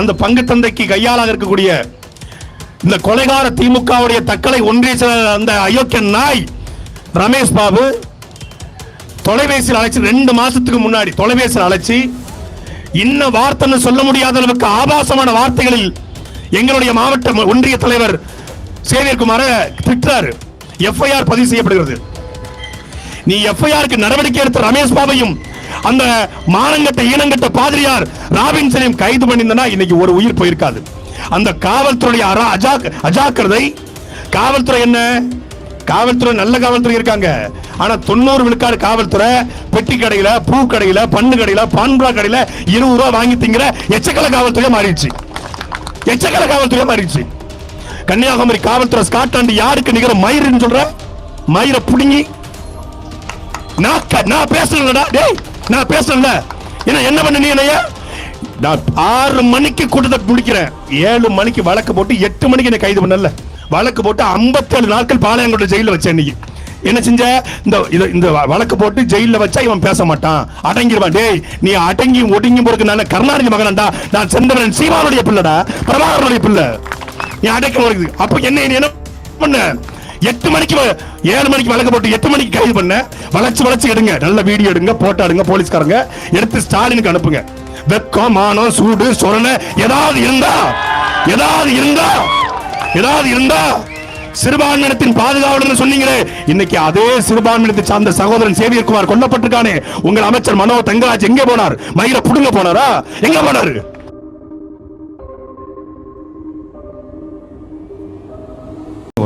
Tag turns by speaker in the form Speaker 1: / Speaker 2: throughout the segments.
Speaker 1: அந்த பங்கு தந்தைக்கு கையாளாக இருக்கக்கூடிய இந்த கொலைகார திமுகவுடைய தக்களை ஒன்றிய செயலாளர் அந்த அயோக்கிய நாய் ரமேஷ் பாபு தொலைபேசியில் அழைச்சி ரெண்டு மாசத்துக்கு முன்னாடி தொலைபேசியில் அழைச்சி இன்ன வார்த்தைன்னு சொல்ல முடியாத அளவுக்கு ஆபாசமான வார்த்தைகளில் எங்களுடைய மாவட்ட ஒன்றிய தலைவர் சேவியர்குமார திட்டாரு எஃப்ஐஆர் பதிவு செய்யப்படுகிறது. நீ எஃப்ஐஆருக்கு நடவடிக்கை எடுத்த ரமேஷ் பாபையும் அந்த மானங்கட்ட ஈனங்கட்ட பாதிரியார் ராபின்சனையும் கைது பண்ணியிருந்தனா இன்னைக்கு ஒரு உயிர் போயிருக்காது. அந்த காவல்துறை அரா அஜாக்கிரதை காவல்துறை என்ன? காவல்துறை நல்ல காவல்துறை இருக்காங்க. ஆனா தொண்ணூறு விழுக்காடு காவல்துறை பெட்டி கடையில பூ கடையில பண்ணு கடையில பான்புரா கடையில இருபது ரூபா வாங்கி திங்கிற எச்சக்கல காவல்துறை மாறிடுச்சு. எச்சக்கல காவல்துறையா மாறிடுச்சு. கன்னியாகுமரி காவல்துறை ஸ்காட்லாண்டு யாருக்கு நிகர மயிருன்னு சொல்ற? மயிரை புடுங்கி. நான் நான் பேசலடா டேய். நான் பேசல என்ன என்ன பண்ண நீ என்னைய? நான் ஆறு மணிக்கு கூட்டத்தை முடிக்கிறேன். ஏழு மணிக்கு வழக்கு போட்டு எட்டு மணிக்கு என்ன கைது பண்ணல. வழக்கு போட்டு 57 நாட்கள் பாளையங்கோட்டை ஜெயிலில் வச்சேன் இன்னைக்கு. என்ன செஞ்ச? இந்த இந்த வழக்கு போட்டு ஜெயிலில் வச்சா இவன் பேச மாட்டான். அடங்கிடுவான் டேய் நீ அடங்கி ஒடுங்கி போறதுக்கு நான் கருணாநிதி மகனண்டா? நான் செந்தவன் சீமானுடைய பிள்ளைடா பிரபாகரனுடைய பிள்ளை. நீ அடக்க அப்போ என்ன என்ன பண்ண? எட்டு மணிக்கு ஏழு மணிக்கு வழக்கு போட்டு எட்டு மணிக்கு கைது பண்ண. வளைச்சு வளைச்சு எடுங்க. நல்ல வீடியோ எடுங்க போட்டோ எடுங்க போலீஸ்காரங்க. எடுத்து ஸ்டாலினுக்கு அனுப்புங்க. வெக்கம் மானம் சூடு சொரண ஏதாவது இருந்தா ஏதாவது இருந்தா ஏதாவது இருந்தா சிறுபான்மையினத்தின் பாதுகாவலர் சொன்னீங்களே. இன்னைக்கு அதே சிறுபான்மையினத்தை சார்ந்த சகோதரன் சேவியர்குமார் கொல்லப்பட்டிருக்கானே. உங்கள் அமைச்சர் மனோ தங்கராஜ் எங்கே போனார்? மயிர புடுங்க போனாரா? எங்க போனாரு?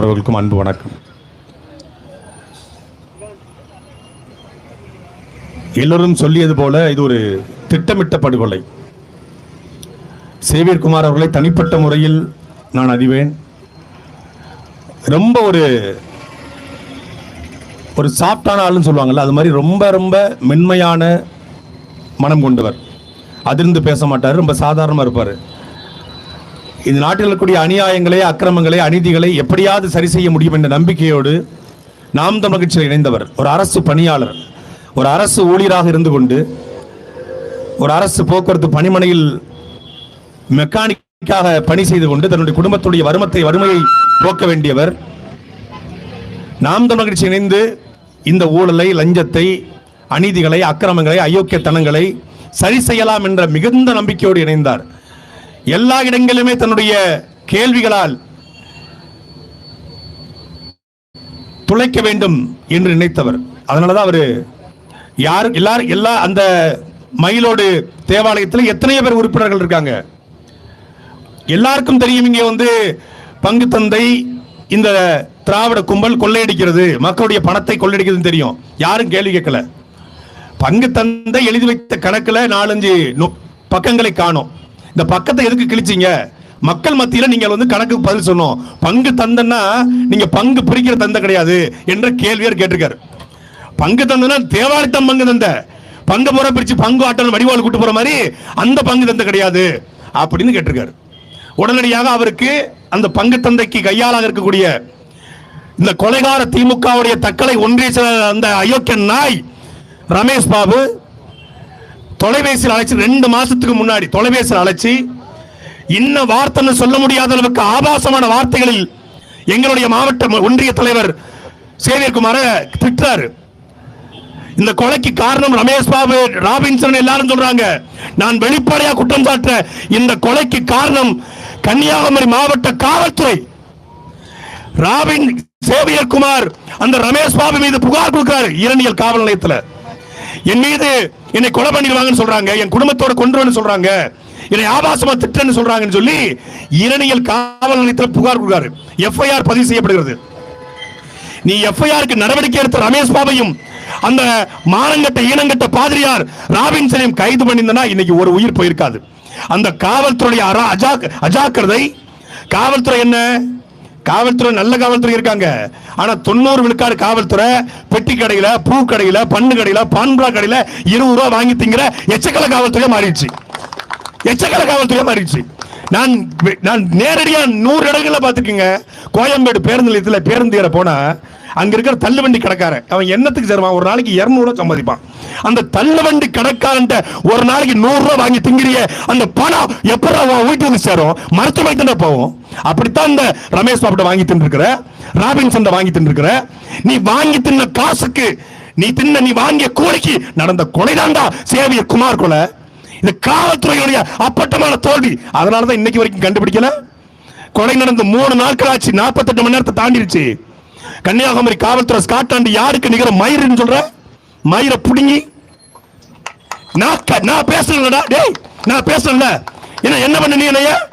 Speaker 1: உறவுகளுக்கும் அன்பு வணக்கம். எல்லோரும் சொல்லியது போல இது ஒரு திட்டமிட்ட படுகொலை. சேவியர்குமார் அவர்களை தனிப்பட்ட முறையில் நான் அறிவேன். ரொம்ப ஒரு ஒரு சாஃப்டான ஆளுன்னு சொல்லுவாங்கல்ல அது மாதிரி ரொம்ப ரொம்ப மென்மையான மனம் கொண்டவர். அதிர்ந்து பேச மாட்டார் ரொம்ப சாதாரணமாக இருப்பார். இந்த நாட்டில் இருக்கக்கூடிய அநியாயங்களை அக்கிரமங்களை அநீதிகளை எப்படியாவது சரி செய்ய முடியும் என்ற நம்பிக்கையோடு நாம் தமிழ் கட்சியில் இணைந்தவர் ஒரு அரசு பணியாளர் ஒரு அரசு ஊழியராக இருந்து கொண்டு ஒரு அரசு போக்குவரத்து பணிமனையில் மெக்கானிக்காக பணி செய்து கொண்டு தன்னுடைய குடும்பத்துடைய வருமத்தை வறுமையை போக்க வேண்டியவர். நாம் தமிழ் கட்சி இணைந்து இந்த ஊழலை லஞ்சத்தை அநீதிகளை அக்கிரமங்களை அயோக்கியத்தனங்களை சரி செய்யலாம் என்ற மிகுந்த நம்பிக்கையோடு இணைந்தார். எல்லா இடங்களிலுமே தன்னுடைய கேள்விகளால் துளைக்க வேண்டும் என்று நினைத்தவர். அதனாலதான் அவரு யார் எல்லாரும் எல்லா அந்த மயிலோடு தேவாலயத்தில் எத்தனையோ பேர் உறுப்பினர்கள் இருக்காங்க. எல்லாருக்கும் தெரியும் இங்கே வந்து பங்கு தந்தை இந்த திராவிட கும்பல் கொள்ளையடிக்கிறது மக்களுடைய பணத்தை கொள்ளையடிக்கிறதுன்னு தெரியும். யாரும் கேள்வி கேட்கல. பங்கு தந்தை எழுதி வைத்த கணக்கில் நாலஞ்சு பக்கங்களை காணும். இந்த பக்கத்தை எதுக்கு கிழிச்சீங்க? மக்கள் மத்தியில் நீங்கள் வந்து கணக்கு பதில் சொன்னோம் பங்கு தந்தன்னா நீங்கள் பங்கு பிரிக்கிற தந்தை கிடையாது என்ற கேள்வியார் கேட்டிருக்காரு. பங்கு தந்தனா தேவாலித்தம் பங்கு தந்த. பங்கு போற பிரிச்சு பங்கு ஆட்டம் வடிவாள் கூட்டு போற மாதிரி அந்த பங்கு தந்தை கிடையாது அப்படின்னு கேட்டிருக்காரு. உடனடியாக அவருக்கு அந்த பங்கு தந்தைக்கு கையாளாக இருக்கக்கூடிய இந்த கொலைகார திமுகவுடைய தக்களை ஒன்றிய அந்த அயோக்கிய நாய் ரமேஷ் பாபு தொலைபேசியில் அழைச்சி ரெண்டு மாசத்துக்கு முன்னாடி தொலைபேசியில் அழைச்சி இன்ன வார்த்தைன்னு சொல்ல முடியாத அளவுக்கு ஆபாசமான வார்த்தைகளில் எங்களுடைய மாவட்ட ஒன்றிய தலைவர் சேவியர்குமார திட்டாரு இந்த கொலைக்கு காரணம் ரமேஷ் பாபு ராபின்சன் எல்லாரும் சொல்றாங்க. நான் வெளிப்படையா குற்றம் சாட்ட இந்த கொலைக்கு காரணம் கன்னியாகுமரி மாவட்ட காவல்துறை. ராபின் சேவியர்குமார் அந்த ரமேஷ் பாபு மீது புகார் கொடுக்கிறார் இரணியல் காவல் நிலையத்தில். என் மீது என்னை கொலை பண்ணிடுவாங்கன்னு சொல்றாங்க என் குடும்பத்தோட கொன்றுவன்னு சொல்றாங்க என்னை ஆபாசமா திட்டன்னு சொல்றாங்கன்னு சொல்லி இரணியல் காவல் நிலையத்தில் புகார் கொடுக்காரு எஃப்ஐஆர் பதிவு செய்யப்படுகிறது. நீ எஃப்ஐஆருக்கு நடவடிக்கை எடுத்த ரமேஷ் பாபையும் அந்த மானங்கட்ட ஈனங்கட்ட பாதிரியார் ராபின்சனையும் கைது பண்ணியிருந்தனா இன்னைக்கு ஒரு உயிர் போயிருக்காது. அந்த காவல்துறை அஜாக்கிரதை காவல்துறை என்ன? காவல்துறை நல்ல காவல்துறை இருக்காங்க. ஆனா தொண்ணூறு விழுக்காடு காவல்துறை பெட்டி கடையில பூ கடையில பண்ணு கடையில பான்புரா கடையில இருபது ரூபா வாங்கி திங்கிற எச்சக்கல காவல்துறையா மாறிடுச்சு. எச்சக்கல காவல்துறையா மாறிடுச்சு. நான் நான் நேரடியா நூறு இடங்கள்ல பார்த்துக்கோங்க கோயம்பேடு பேருந்து நிலையத்துல பேருந்து ஏற போனா அங்க இருக்கிற தள்ளுவண்டி கடைக்காரன் அவன் என்னத்துக்கு சேருவான்? ஒரு நாளைக்கு இருநூறு சம்பாதிப்பான். அந்த தள்ளுவண்டி கடைக்காரன் ஒரு நாளைக்கு நூறு வாங்கி திங்கிறிய அந்த பணம் எப்பறம் அவன் வீட்டுக்கு வந்து சேரும்? மருத்துவமனை தானே போவோம்? அப்படித்தான் இந்த ரமேஷ் பாப்பிட்ட வாங்கி தின்னுருக்கிற ராபின்சன் வாங்கி தின்னுருக்கிற. நீ வாங்கி தின்ன காசுக்கு நீ தின்ன நீ வாங்கிய கூலிக்கு நடந்த கொலைதாண்டா சேவிய குமார் கொலை. இந்த காவல்துறையுடைய அப்பட்டமான தோல்வி. அதனாலதான் இன்னைக்கு வரைக்கும் கண்டுபிடிக்கல. கொலை நடந்து மூணு நாட்கள் ஆச்சு நாற்பத்தெட்டு மணி நேரத்தை தாண்டிடுச்சு. கன்னியாகுமரி காவல்துறை ஸ்காட்லாண்டு யாருக்கு நிகர மயிருன்னு சொல்ற? மயிரை புடுங்கி. நான் க- பேசலடா டேய் நான் பேசல என்ன என்ன பண்ண நீ என்னையா?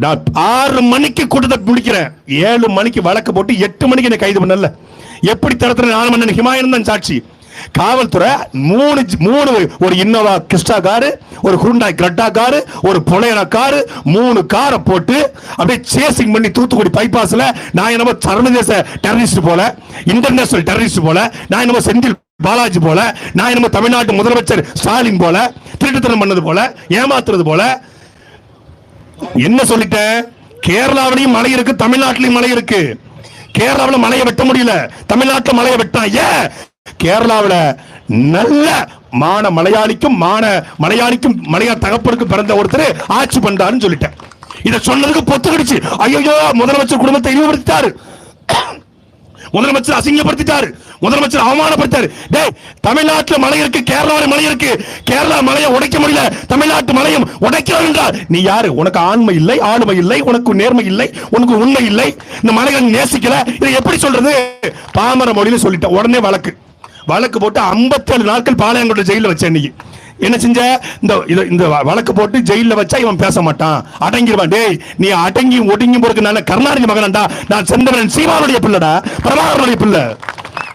Speaker 1: நான் ஆறு மணிக்கு கூட்டத்தை முடிக்கிறேன் ஏழு மணிக்கு வழக்கு போட்டு எட்டு மணிக்கு என்ன கைது பண்ணல. எப்படி தரத்துல நாலு மணி ஹிமாயன் தான் சாட்சி. காவல்துறை மூணு மூணு ஒரு இன்னோவா கிறிஸ்டா காரு ஒரு ஹுண்டாய் கிரட்டா காரு ஒரு பொலையன காரு மூணு காரை போட்டு அப்படியே சேசிங் பண்ணி தூத்துக்குடி பைபாஸ்ல நான் என்னமோ சர்வதேச டெரரிஸ்ட் போல இன்டர்நேஷனல் டெரரிஸ்ட் போல நான் என்னமோ செந்தில் பாலாஜி போல நான் என்னமோ தமிழ்நாட்டு முதலமைச்சர் ஸ்டாலின் போல திருட்டுத்தனம் பண்ணது போல ஏமாத்துறது போல என்ன சொல்லிட்டேன்? கேரளாவிலையும் மழை இருக்கு தமிழ்நாட்டிலையும் மழை இருக்கு. கேரளாவில் மழையை வெட்ட முடியல. தமிழ்நாட்டில் மழையை வெட்டான் ஏன் கேரளாவில் நல்ல மான மலையாளிக்கும் மான மலையாளிக்கும் மலையா தகப்பனுக்கு பிறந்த ஒருத்தர் ஆட்சி பண்றாருன்னு சொல்லிட்டேன். இதை சொன்னதுக்கு பொத்து கடிச்சு ஐயோ முதலமைச்சர் குடும்பத்தை இழிவுபடுத்தாரு முதலமைச்சர் அசிங்கப்படுத்திட்டாரு. முதலமைச்சர் அவமானப்படுத்தாரு டேய் தமிழ்நாட்டுல மலை இருக்கு கேரளாவில் மலை இருக்கு. கேரளா மலையை உடைக்க முடியல. தமிழ்நாட்டு மலையும் உடைக்கிறோம் என்றார். நீ யாரு? உனக்கு ஆண்மை இல்லை ஆளுமை இல்லை உனக்கு நேர்மை இல்லை உனக்கு உண்மை இல்லை. இந்த மலைகள் நேசிக்கல. இதை எப்படி சொல்றது? பாமர மொழியில சொல்லிட்டேன். உடனே வழக்கு. வழக்கு போட்டு 57 நாட்கள் பாளையங்கோட்டை ஜெயில வச்சேன் இன்னைக்கு. என்ன செஞ்ச? இந்த இந்த வழக்கு போட்டு ஜெயிலில் வச்சா இவன் பேச மாட்டான். அடங்கிடுவான் டேய் நீ அடங்கி ஒடுங்கி போறதுக்கு நான் கருணாநிதி மகனண்டா நான் செந்தவன் சீமானுடைய பிள்ளைடா. பிரபாகரனுடைய பிள்ளை.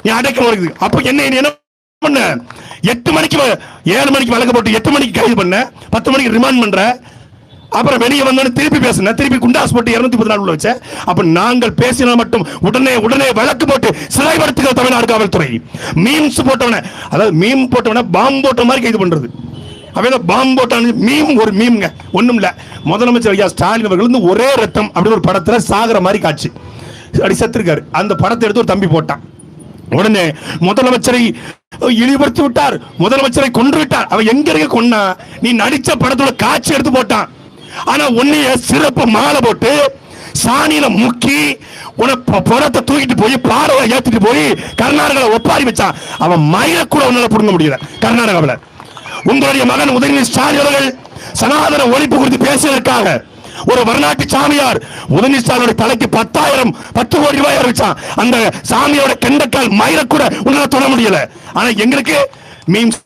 Speaker 1: நீ அடக்க வருது அப்போ என்ன என்ன பண்ண? எட்டு மணிக்கு ஏழு மணிக்கு வழக்கு போட்டு எட்டு மணிக்கு கைது பண்ண? பத்து மணிக்கு ரிமாண்ட் பண்ற? அப்புறம் வெளியே வந்தோன்னு திருப்பி பேசினேன் திருப்பி குண்டாஸ் போட்டு இருநூத்தி பத்து நாள் உள்ள வச்ச அப்ப நாங்கள் பேசினால் மட்டும் உடனே உடனே வழக்கு போட்டு சிறைப்படுத்துகிற தமிழ்நாடு காவல்துறை. மீம்ஸ் போட்டவன அதாவது மீம் போட்டவன பாம்பு போட்ட மாதிரி கைது பண்றது. அவன் பாம்பு போட்டான் மீம் ஒரு மீம்ங்க. ஒண்ணும் இல்ல. முதலமைச்சர் ஐயா ஸ்டாலின் அவர்கள் வந்து ஒரே ரத்தம் அப்படின்னு ஒரு படத்துல சாகுற மாதிரி காட்சி. அப்படி செத்துருக்காரு. அந்த படத்தை எடுத்து ஒரு தம்பி போட்டான். உடனே முதலமைச்சரை இழிபடுத்தி விட்டார். முதலமைச்சரை கொன்று விட்டார். அவன் எங்க இருக்க கொன்னா நீ நடிச்ச படத்தோட காட்சி எடுத்து போட்டான். ஆனா உன்னைய சிறப்பு மாலை போட்டு சாணியில முக்கி உன புறத்தை தூக்கிட்டு போய் பாடவை ஏத்திட்டு போய் கர்நாடகாவில் ஒப்பாரி வச்சான். அவன் மயில கூட உன்னால புடுங்க முடியல. கர்நாடகாவில். உங்களுடைய மகன் உதயநிதி ஸ்டாலின் அவர்கள் சனாதன ஒழிப்பு குறித்து பேசுவதற்காக ஒரு வரலாற்று சாமியார் உதயநிதி ஸ்டாலினுடைய தலைக்கு பத்தாயிரம் பத்து கோடி ரூபாய் அறிவிச்சான். அந்த சாமியோட கெண்டக்கால் மயில கூட உன்னால தொட முடியல. ஆனா எங்களுக்கு மீம்ஸ்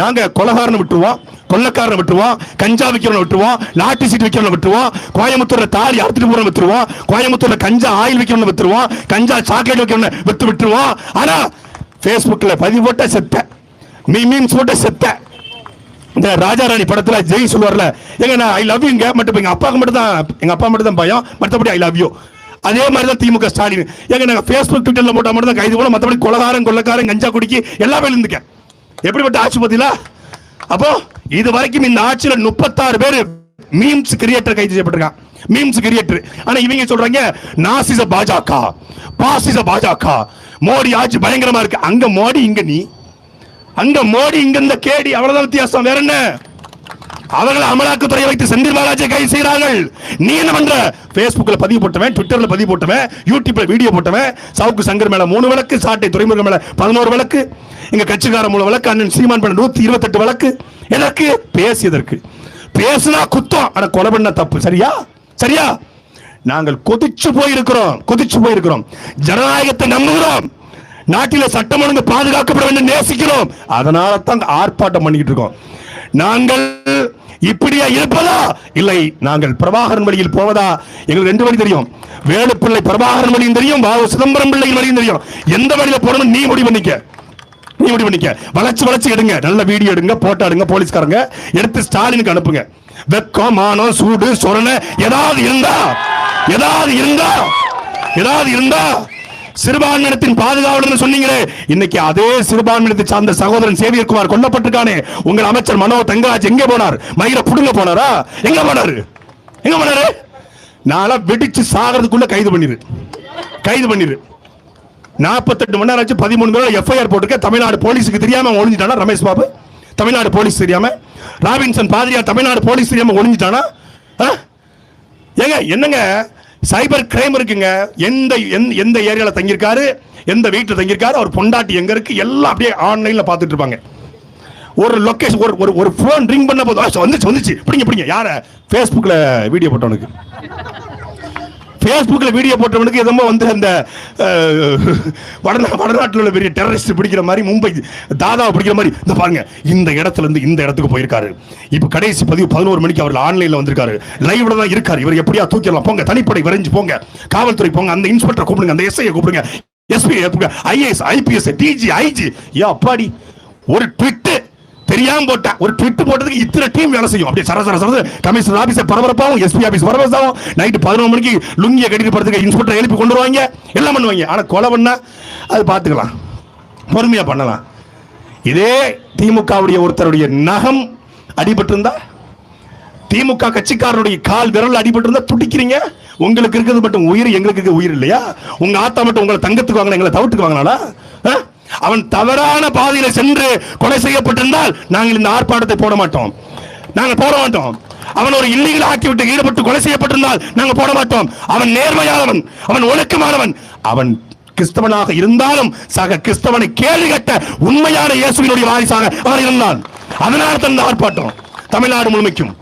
Speaker 1: நாங்க கொலகாரனை விட்டுருவோம் கொள்ளக்காரனை விட்டுருவோம் கஞ்சா விற்கிறவனை விட்டுருவோம் லாட்டி சீட் விற்கிறவனை விட்டுருவோம் கோயம்புத்தூர்ல தாலி அறுத்துட்டு போறவனை விட்டுருவோம் கோயம்புத்தூர்ல கஞ்சா ஆயில் விற்கிறவனை விட்டுருவோம் கஞ்சா சாக்லேட் விற்கிறவனை விட்டு விட்டுருவோம். ஆனா பேஸ்புக்ல பதிவு போட்ட செத்த மீ மீம்ஸ் போட்ட செத்த இந்த ராஜாராணி படத்துல ஜெய் சொல்லுவார்ல எங்க நான் ஐ லவ் யூங்க மட்டும் எங்க அப்பாவுக்கு மட்டும் தான் எங்க அப்பா மட்டும் தான் பயம் மற்றபடி ஐ லவ் யூ அதே மாதிரி தான் திமுக ஸ்டாலின். எங்க நாங்க ஃபேஸ்புக் ட்விட்டர்ல போட்டா மட்டும் தான் கைது போல மற்றபடி கொலகாரன் கொள்ளக்காரன் கஞ்சா குடிக்கி எல்லாமே இருந்துக்கேன் எப்படிப்பட்ட ஆட்சி பத்திலா அப்போ இது வரைக்கும் இந்த ஆட்சியில முப்பத்தாறு பேர் மீம்ஸ் கிரியேட்டர் கைது செய்யப்பட்டிருக்கான் மீம்ஸ் கிரியேட்டர் ஆனா இவங்க சொல்றாங்க? நாசிச பாஜக. பாசிச பாஜக. மோடி ஆட்சி பயங்கரமா இருக்கு. அங்க மோடி இங்க நீ. அங்க மோடி இங்க இந்த கேடி. அவ்வளவுதான் வித்தியாசம். வேற என்ன? அவர்கள் அமலாக்கத்துறை வைத்து செந்தில் பாலாஜியை கைது செய்கிறார்கள். நீ என்ன பண்ற? Facebookல பதிவு போட்டவன் ட்விட்டர்ல பதிவு போட்டவன் யூடியூப்ல வீடியோ போட்டவன் சவுக்கு சங்கர் மேல மூணு வழக்கு சாட்டை துறைமுகம் மேல பதினோரு வழக்கு எங்க கட்சிக்கார மூணு வழக்கு அண்ணன் சீமான் பண்ண நூத்தி இருபத்தெட்டு வழக்கு. எதற்கு? பேசியதற்கு. பேசுனா குத்தம் ஆனா கொலை பண்ண தப்பு. சரியா? சரியா? நாங்கள் கொதிச்சு போயிருக்கிறோம் கொதிச்சு போயிருக்கிறோம். ஜனநாயகத்தை நம்புகிறோம். நாட்டில் சட்டம் ஒழுங்கு பாதுகாக்கப்பட வேண்டும் நேசிக்கிறோம். அதனால தான் ஆர்ப்பாட்டம் பண்ணிக்கிட்டு இருக்கோம். நாங்கள் இப்படியா இருப்பதா? இல்லை நாங்கள் பிரபாகரன் வழியில் போவதா? எங்களுக்கு ரெண்டு வழி தெரியும். வேலுப்பிள்ளை பிரபாகரன் வழியும் தெரியும் பாபு சிதம்பரம் பிள்ளையின் வழியும் தெரியும். எந்த வழியில போறோம் நீ முடிவு பண்ணிக்க. நீ முடிவு பண்ணிக்க. வளர்ச்சி வளர்ச்சி எடுங்க. நல்ல வீடியோ எடுங்க போட்டோ எடுங்க போலீஸ்காரங்க. எடுத்து ஸ்டாலினுக்கு அனுப்புங்க. வெக்கம் மானம் சூடு சொரணை ஏதாவது இருந்தா? ஏதாவது இருந்தா? ஏதாவது இருந்தா? சிறுபான்மையினத்தின் பாதுகாவலர் சொன்னீங்களே இன்னைக்கு அதே சிறுபான்மையினத்தை சார்ந்த சகோதரன் சேவியர் குமார் கொல்லப்பட்டிருக்கானே. உங்கள் அமைச்சர் மனோ தங்கராஜ் எங்கே போனார்? மயில புடுங்க போனாரா? எங்க போனாரு? எங்க போனாரு? நாளா வெடிச்சு சாகிறதுக்குள்ள கைது பண்ணிரு. கைது பண்ணிரு. நாற்பத்தெட்டு மணி நேரம் ஆச்சு பதிமூணு பேர் எஃப்ஐஆர் போட்டிருக்க தமிழ்நாடு போலீஸுக்கு தெரியாம அவன் ஒளிஞ்சிட்டானா ரமேஷ் பாபு? தமிழ்நாடு போலீஸ் தெரியாம? ராபின்சன் பாதிரியார் தமிழ்நாடு போலீஸ் தெரியாம ஒளிஞ்சிட்டானா? ஆ? ஏங்க என்னங்க? சைபர் கிரைம் இருக்குங்க. எந்த எந்த- எந்த தங்கியிருக்காரு எந்த வீட்டில் தங்கியிருக்காரு அவர் பொண்டாட்டி எங்கே இருக்குது எல்லாம் அப்படியே ஆன்லைனில் பார்த்துட்டு இருப்பாங்க. ஒரு லொக்கேஷன் ஒரு ஒரு ஒரு ஃபோன் ரிங் பண்ண போதும் வந்துச்சு வந்துச்சு பிடிங்க பிடிங்க. யாரை? ஃபேஸ்புக்கில் வீடியோ போட்டவனுக்கு. ஃபேஸ்புக்கில் வீடியோ போட்டவனுக்கு எதமோ வந்து அந்த வடநா வடநாட்டில் உள்ள பெரிய டெரரிஸ்ட் பிடிக்கிற மாதிரி மும்பை தாதாவை பிடிக்கிற மாதிரி இந்த பாருங்க இந்த இடத்துல இருந்து இந்த இடத்துக்கு போயிருக்காரு. இப்போ கடைசி பதிவு பதினோரு மணிக்கு அவர் ஆன்லைனில் வந்திருக்காரு. லைவ்ல தான் இருக்காரு. இவர் எப்படியா தூக்கிடலாம்? போங்க தனிப்படை விரைஞ்சு போங்க. காவல்துறை போங்க. அந்த இன்ஸ்பெக்டர் கூப்பிடுங்க அந்த எஸ்ஐயை கூப்பிடுங்க. SP IAS IPS DG IG ஏ அப்பாடி ஒரு ட்விட்டு தெரியாம போட்டா ஒரு ட்விட் போட்டதுக்கு இத்தனை டீம் வேலை செய்யும். அப்படியே சர சர சர கமிஷனர் ஆபீஸ் பரபரப்பாகும் எஸ்பி ஆபீஸ் பரபரப்பாகும் நைட்டு பதினொரு மணிக்கு லுங்கிய கட்டிட்டு போகிறதுக்கு இன்ஸ்பெக்டர் எழுப்பி கொண்டு வருவாங்க. எல்லாம் பண்ணுவாங்க. ஆனால் கொலை பண்ணா அது பார்த்துக்கலாம். பொறுமையாக பண்ணலாம். இதே திமுகவுடைய ஒருத்தருடைய நகம் அடிபட்டிருந்தா திமுக கட்சிக்காரனுடைய கால் விரல் அடிபட்டிருந்தா துடிக்கிறீங்க. உங்களுக்கு இருக்கிறது மட்டும் உயிர் எங்களுக்கு உயிர் இல்லையா? உங்க ஆத்தா மட்டும் உங்களை தங்கத்துக்கு வாங்கினா எங்களை தவிட்டுக்கு வாங்கினாலா அவன் தவறான பாதையில சென்று கொலை செய்யப்பட்டிருந்தால் நாங்கள் இந்த ஆர்ப்பாட்டத்தை போட மாட்டோம். நாங்கள் போட மாட்டோம். அவன் ஒரு இல்லீகல் ஆக்கிவிட்டு ஈடுபட்டு கொலை செய்யப்பட்டிருந்தால் நாங்கள் போட மாட்டோம். அவன் நேர்மையானவன் அவன் ஒழுக்கமானவன் அவன் கிறிஸ்தவனாக இருந்தாலும் சக கிறிஸ்தவனை கேள்வி கட்ட உண்மையான இயேசுவினுடைய வாரிசாக அவன் இருந்தான். அதனால தான் இந்த ஆர்ப்பாட்டம் தமிழ்நாடு முழுமைக்கும்.